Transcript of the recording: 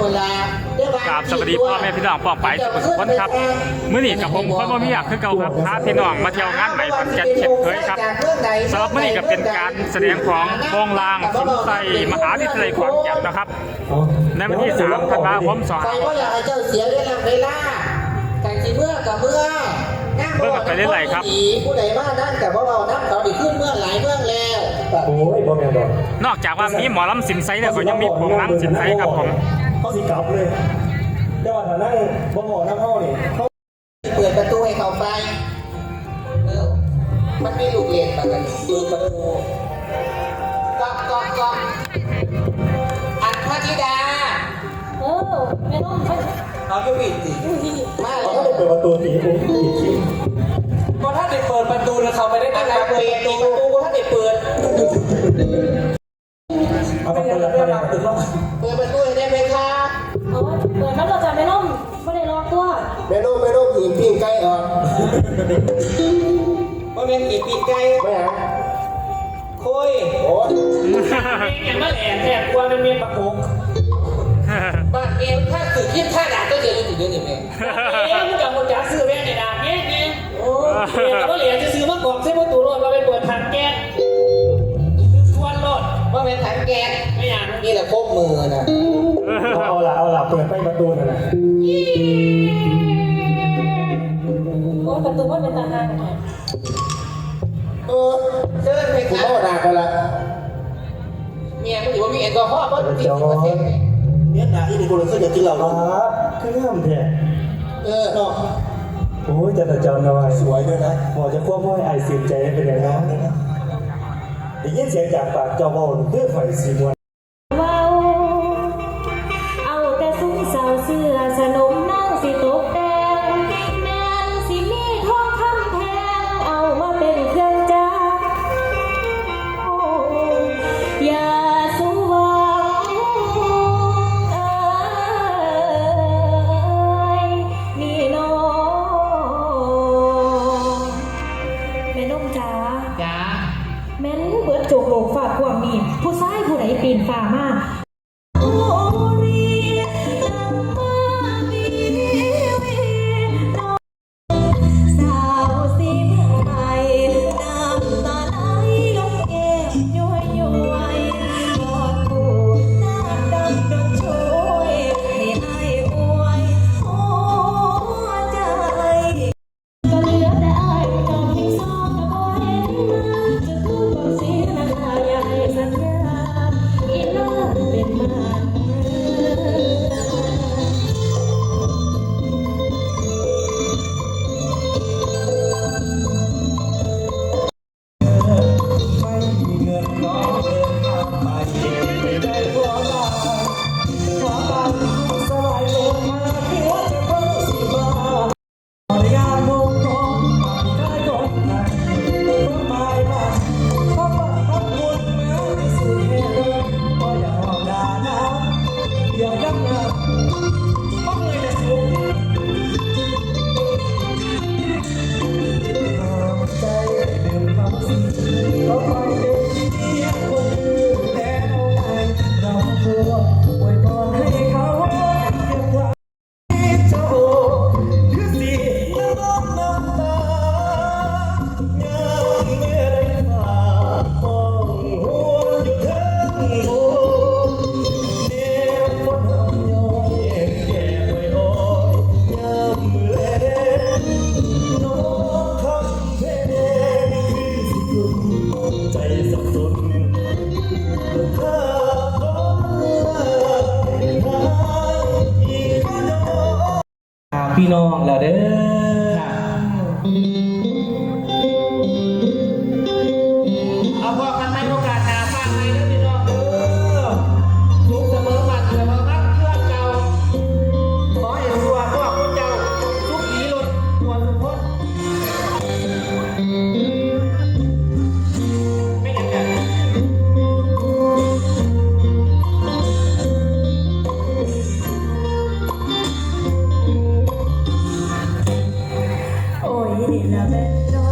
คนละกราบสวัสดีพ่อแม่พี่น้องป้องไปทุกคนครับมื้อนี้กับผมคนบ่มีอยากคือเก่าครับพาพี่น้องมาเที่ยวงานใหม่ขอนแก่นเช่นเคยครับสำหรับมื้อนี้ก็เป็นการแสดงของวงลางสินไซมหาวิทยาลัยขอนแก่นนะครับ ในวันที่3ธันวาคมใครก็อยากให้เจ้าเสียเวลาเวลาแต่สิเมื่อกับเมื่อนั่งเมื่อกับไปเรื่อยๆครับผู้ใดมานั่งกับพวกเรานั่งเขาไดีขึ้นเมื่อหลายเมื่อแล้วโอ้ยบ่แม่นดอกนอกจากว่ามีหมอลำสินไซแล้วก็ยังมีวงลำสินไซครับผม เขาสิกลับเลยแต่ว่าถ้านั่งบ่หมอน้ำเฮานี่เขาเปิดประตูให้เขาไปเออมันมีลูกเล่นปกันเปิดประตูก๊อกก๊อกก๊อกอันพระธิดา เออไม่ต้องไปเอาก็ปิดสิมาเขาแล้วก็ได้เปิดประตูสีผมอีกทีพอถ้าเด็กเปิดประตูนะเขาไม่ได้ตั้งใจเปิดประตูประตูถ้าเด็กเปิดเอาไปคนละทางเปิดประตูให้ได้ไหม ว่าเป็นผีปิ้งไก่ไม่ฮะคุยโอ้ยอย่างนั้นแอนแทบกลัวมันมีประกงบ้านเอวถ้าสื่อคิดท่าด่าก็เดี๋ยวอยู่เดี๋ยวนี้เองเอ๊ะมึงกับมึงจะซื้อ โอ้ประตูมันเป็นตาหางไงเออเชิญไปครับคุณพ่อด่ากันละเมียมันถือว่ามีแอลกอฮอล์เพราะติดสิบเปอร์เซ็นต์เนี่ยนะที่มีคนรู้สึกอยากกินเหล้าครับคือห้ามแท้เออเนาะโอ้ยจะแต่เจ้าน้อยสวยด้วยนะหมอจะควบคุมไอ้สินใจเป็นอย่างนั้นได้ยินเสียงจากปากเจ้าเว้านี่คือไฟสีมวนเว้าเอาแต่ซุ้มเสาเสื้อสนมนั่งสิต ความมีผู้ชายผู้ใดปีนฝ่ามา พี่น้องแล้วเด้อ el